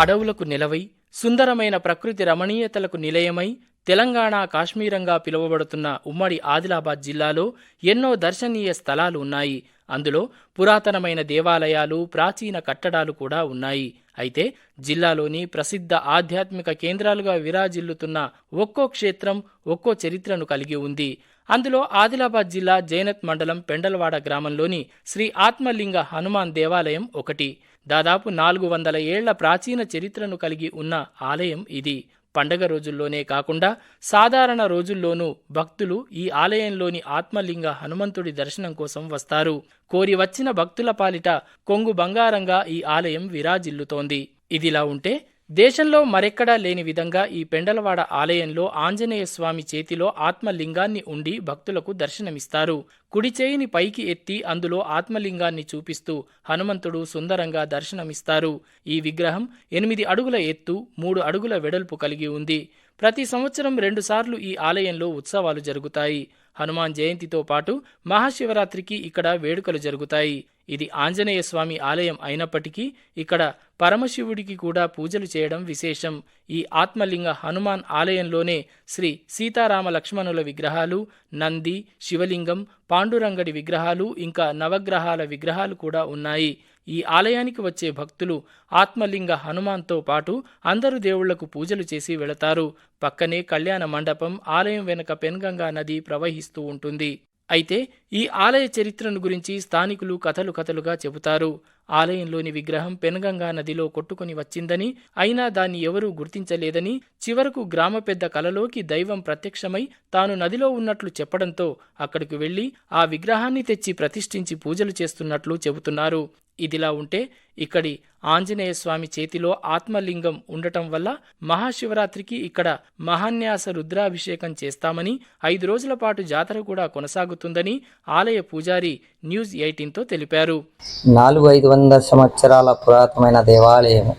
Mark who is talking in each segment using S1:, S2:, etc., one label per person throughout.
S1: అడవులకు నిలవై సుందరమైన ప్రకృతి రమణీయతలకు నిలయమై తెలంగాణ కాశ్మీరంగా పిలువబడుతున్న ఉమ్మడి ఆదిలాబాద్ జిల్లాలో ఎన్నో దర్శనీయ స్థలాలు ఉన్నాయి. అందులో పురాతనమైన దేవాలయాలు ప్రాచీన కట్టడాలు కూడా ఉన్నాయి. అయితే జిల్లాలోని ప్రసిద్ధ ఆధ్యాత్మిక కేంద్రాలుగా విరాజిల్లుతున్న ఒక్కో క్షేత్రం ఒక్కో చరిత్రను కలిగి ఉంది. అందులో ఆదిలాబాద్ జిల్లా జైనత్ మండలం పెండలవాడ గ్రామంలోని శ్రీ ఆత్మలింగ హనుమాన్ దేవాలయం ఒకటి. దాదాపు నాలుగు వందల ఏళ్ళ ప్రాచీన చరిత్రను కలిగి ఉన్న ఆలయం ఇది. పండగ రోజుల్లోనే కాకుండా సాధారణ రోజుల్లోనూ భక్తులు ఈ ఆలయంలోని ఆత్మలింగ హనుమంతుడి దర్శనం కోసం వస్తారు. కోరి వచ్చిన భక్తుల పాలిట కొంగు బంగారంగా ఈ ఆలయం విరాజిల్లుతోంది. ఇదిలా ఉంటే దేశంలో మరెక్కడా లేని విధంగా ఈ పెండలవాడ ఆలయంలో ఆంజనేయ స్వామి చేతిలో ఆత్మలింగాన్ని ఉండి భక్తులకు దర్శనమిస్తారు. కుడి చేయిని పైకి ఎత్తి అందులో ఆత్మలింగాన్ని చూపిస్తూ హనుమంతుడు సుందరంగా దర్శనమిస్తారు. ఈ విగ్రహం ఎనిమిది అడుగుల ఎత్తు మూడు అడుగుల వెడల్పు కలిగి ఉంది. ప్రతి సంవత్సరం రెండుసార్లు ఈ ఆలయంలో ఉత్సవాలు జరుగుతాయి. హనుమాన్ జయంతితో పాటు మహాశివరాత్రికి ఇక్కడ వేడుకలు జరుగుతాయి. ఇది ఆంజనేయ స్వామి ఆలయం అయినప్పటికీ ఇక్కడ పరమశివుడికి కూడా పూజలు చేయడం విశేషం. ఈ ఆత్మలింగ హనుమాన్ ఆలయంలోనే శ్రీ సీతారామ లక్ష్మణుల విగ్రహాలు నంది శివలింగం పాండురంగడి విగ్రహాలు ఇంకా నవగ్రహాల విగ్రహాలు కూడా ఉన్నాయి. ఈ ఆలయానికి వచ్చే భక్తులు ఆత్మలింగ హనుమాన్తో పాటు అందరు దేవుళ్ళకు పూజలు చేసి వెళతారు. పక్కనే కళ్యాణ మండపం ఆలయం వెనుక పెన్గంగా నది ప్రవహిస్తూ ఉంటుంది. అయితే ఈ ఆలయ చరిత్రను గురించి స్థానికులు కథలు కథలుగా చెబుతారు. ఆలయంలోని విగ్రహం పెనగంగా నదిలో కొట్టుకుని వచ్చిందని అయినా దాన్ని ఎవరూ గుర్తించలేదని చివరకు గ్రామ పెద్ద కలలోకి దైవం ప్రత్యక్షమై తాను నదిలో ఉన్నట్లు చెప్పడంతో అక్కడికి వెళ్ళి ఆ విగ్రహాన్ని తెచ్చి ప్రతిష్ఠించి పూజలు చేస్తున్నట్లు చెబుతున్నారు. ఇదిలా ఉంటే ఇక్కడి ఆంజనేయ స్వామి చేతిలో ఆత్మలింగం ఉండటం వల్ల మహాశివరాత్రికి ఇక్కడ మహాన్యాస రుద్రాభిషేకం చేస్తామని ఐదు రోజుల పాటు జాతర కూడా కొనసాగుతుందని ఆలయ పూజారి న్యూస్ ఎయిటీన్తో తెలిపారు.
S2: నాలుగు ఐదు వందల సంవత్సరాల పురాతనమైన దేవాలయం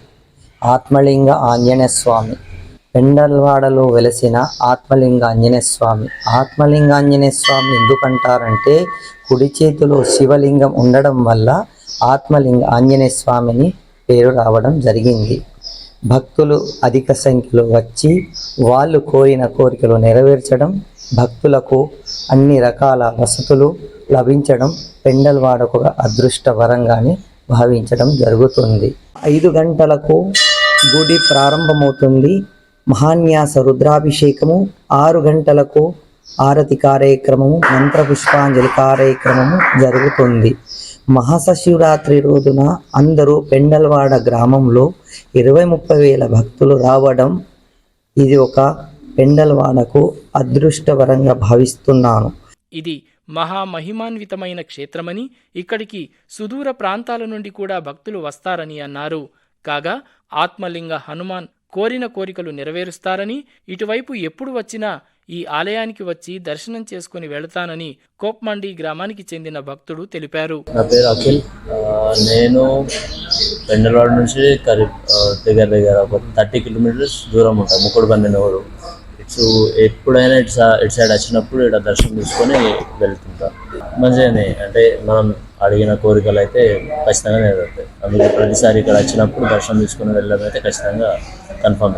S2: ఆత్మలింగ ఆంజనేయ స్వామి. పెండల్వాడలో వెలసిన ఆత్మలింగ ఆంజనేయ స్వామి. ఆత్మలింగ ఆంజనేయ స్వామి ఎందుకంటారంటే కుడి చేతిలో శివలింగం ఉండడం వల్ల ఆత్మలింగ ఆంజనేయ స్వామిని పేరు రావడం జరిగింది. భక్తులు అధిక సంఖ్యలో వచ్చి వాళ్ళు కోరిన కోరికలు నెరవేర్చడం భక్తులకు అన్ని రకాల వసతులు లభించడం పెండల్వాడకు ఒక అదృష్ట వరంగానే భావించడం జరుగుతుంది. ఐదు గంటలకు గుడి ప్రారంభమవుతుంది. మహాన్యాస రుద్రాభిషేకము ఆరు గంటలకు ఆరతి కార్యక్రమము మంత్ర పుష్పాంజలి కార్యక్రమము జరుగుతుంది. మహాశివరాత్రి రోజున అందరూ పెండల్వాడ గ్రామంలో ఇరవై ముప్పై వేల భక్తులు రావడం ఇది ఒక పెండల్వాడకు అదృష్టవరంగా భావిస్తున్నాను.
S1: ఇది మహామహిమాన్వితమైన క్షేత్రమని ఇక్కడికి సుదూర ప్రాంతాల నుండి కూడా భక్తులు వస్తారని అన్నారు. కాగా ఆత్మలింగ హనుమాన్ కోరిన కోరికలు నెరవేరుస్తారని ఇటువైపు ఎప్పుడు వచ్చినా ఈ ఆలయానికి వచ్చి దర్శనం చేసుకుని వెళతానని కోప్మండి గ్రామానికి చెందిన భక్తుడు తెలిపారు.
S3: నా పేరు అఖిల్. నేను పెండలవాడ నుంచి కరీ దగ్గర దగ్గర ఒక థర్టీ కిలోమీటర్స్ దూరం ఉంటాను ముక్కుడు ఊరు ఇట్స్ ఎప్పుడైనా ఇటు ఇటు సైడ్ వచ్చినప్పుడు ఇక్కడ దర్శనం తీసుకొని వెళ్తుంటాం. మంచిగానే అంటే మనం అడిగిన కోరికలు అయితే ఖచ్చితంగా నెరవేరుతాయి. అందుకే ప్రతిసారి ఇక్కడ వచ్చినప్పుడు దర్శనం తీసుకొని వెళ్ళడం అయితే ఖచ్చితంగా కన్ఫర్మ్